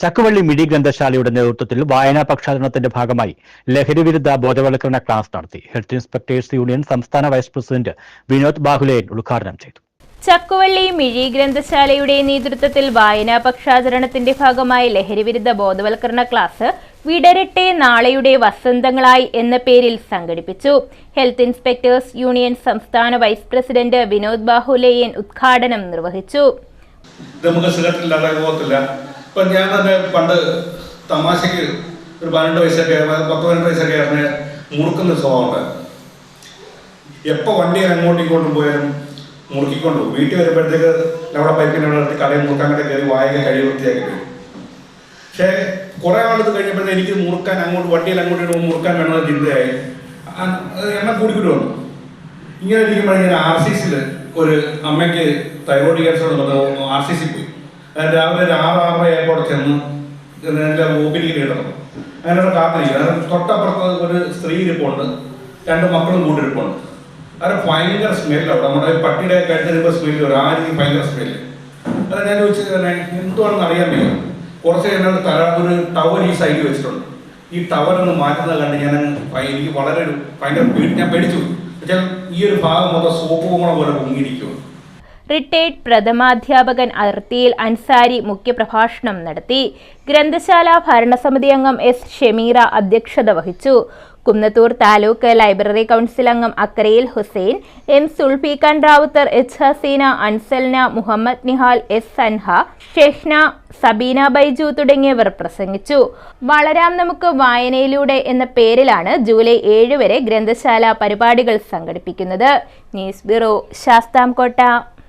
ചക്കുവള്ളി മിഴി ഗ്രന്ഥശാലയുടെ നേതൃത്വത്തിൽ വായനാ പക്ഷാചരണത്തിന്റെ ഭാഗമായി ലഹരിവിരുദ്ധ ബോധവൽക്കരണ ക്ലാസ് നടത്തി. ഹെൽത്ത് ഇൻസ്പെക്ടേഴ്സ് യൂണിയൻ സംസ്ഥാന വൈസ് പ്രസിഡന്റ് വിനോദ് ബാഹുലേയൻ ഉദ്ഘാടനം ചെയ്തു. ചക്കുവള്ളി മിഴി ഗ്രന്ഥശാലയുടെ നേതൃത്വത്തിൽ വായനാ പക്ഷാചരണത്തിന്റെ ഭാഗമായി ലഹരിവിരുദ്ധ ബോധവൽക്കരണ ക്ലാസ് വിടരട്ടെ നാളെയുടെ വസന്തങ്ങളായി എന്ന പേരിൽ സംഘടിപ്പിച്ചു. ഹെൽത്ത് ഇൻസ്പെക്ടേഴ്സ് യൂണിയൻ സംസ്ഥാന വൈസ് പ്രസിഡന്റ് വിനോദ് ബാഹുലേയൻ ഉദ്ഘാടനം നിർവഹിച്ചു. നമുക്ക് ഇപ്പം ഞാൻ തന്നെ പണ്ട് തമാശയ്ക്ക് ഒരു പതിനെട്ട് വയസ്സൊക്കെ പത്ത് പതിനെട്ട് വയസ്സൊക്കെ ആയിരുന്നു മുറുക്കുന്ന സ്വഭാവമുണ്ട് എപ്പോ എപ്പോൾ വണ്ടി അങ്ങോട്ടും ഇങ്ങോട്ടും പോയാലും മുറുക്കിക്കൊണ്ട് വീട്ടിൽ വരുമ്പോഴത്തേക്ക് അവിടെ പൈപ്പിന്റെ അവിടെ എടുത്ത് കടയിൽ മുറുക്കാൻ കൂടെ കയറി വായിക കഴിവ് വൃത്തിയാക്കി വരും പക്ഷേ കുറേ ആളത് കഴിഞ്ഞപ്പോഴത്തേക്ക് എനിക്ക് മുറുക്കാൻ അങ്ങോട്ട് വണ്ടിയിൽ അങ്ങോട്ട് മുറുക്കാൻ വേണമെന്ന് ചിന്തയായി. എണ്ണം കൂടിക്കൂടി വന്നു ഇങ്ങനെ ഇരിക്കുമ്പോഴേ ഞാൻ ആർ സി സിയിൽ ഒരു അമ്മയ്ക്ക് thyroid cancer R C C പോയി. രാവിലെ ഒരു ആറാറര ആയപ്പോൾ ചെന്ന് എന്റെ ഓപ്പിലേക്ക് കിടന്നു. അങ്ങനെ കാത്തിരിക്കുക തൊട്ടപ്പുറത്ത് ഒരു സ്ത്രീ ഇരിപ്പുണ്ട്. രണ്ട് മക്കളും കൂടി ഇരിപ്പുണ്ട്. അത് ഭയങ്കര സ്മെല്ലാണ് നമ്മുടെ പട്ടിയുടെ കഴുത്തിരിപ്പോൾ സ്മെല്ല് വരും. ആ രീതി ഭയങ്കര സ്മെല്ല് അത് ഞാൻ ചോദിച്ചത് തന്നെ എന്തുവാണെന്ന് അറിയാൻ വയ്യ? കുറച്ച് കഴിഞ്ഞാൽ തല ഒരു ടവർ ഈ സൈഡിൽ വെച്ചിട്ടുണ്ട്. ഈ ടവർ ഒന്ന് മാറ്റുന്നത് കണ്ട് ഞാൻ എനിക്ക് വളരെ ഒരു ഭയങ്കര ഞാൻ പേടിച്ചു പോയി. ഈ ഒരു ഭാഗം മൊത്തം സോപ്പ് കുമ്മളം പോലെ പൊങ്ങിയിരിക്കും റിട്ടയർഡ് പ്രഥമാധ്യാപകൻ അർത്തിയിൽ അൻസാരി മുഖ്യപ്രഭാഷണം നടത്തി. ഗ്രന്ഥശാല ഭരണസമിതി അംഗം എസ് ഷമീറ അധ്യക്ഷത വഹിച്ചു. കുന്നത്തൂർ താലൂക്ക് ലൈബ്രറി കൗൺസിൽ അംഗം അക്രയിൽ Hussain M Sulfikhan Rawther H Haseena Ansalna Muhammad Nihal S Sanha Shehna Sabeena Baiju തുടങ്ങിയവർ പ്രസംഗിച്ചു. വളരാം നമുക്ക് വായനയിലൂടെ എന്ന പേരിലാണ് ജൂലൈ ഏഴ് വരെ ഗ്രന്ഥശാല പരിപാടികൾ സംഘടിപ്പിക്കുന്നത്. News bureau Sasthamkotta.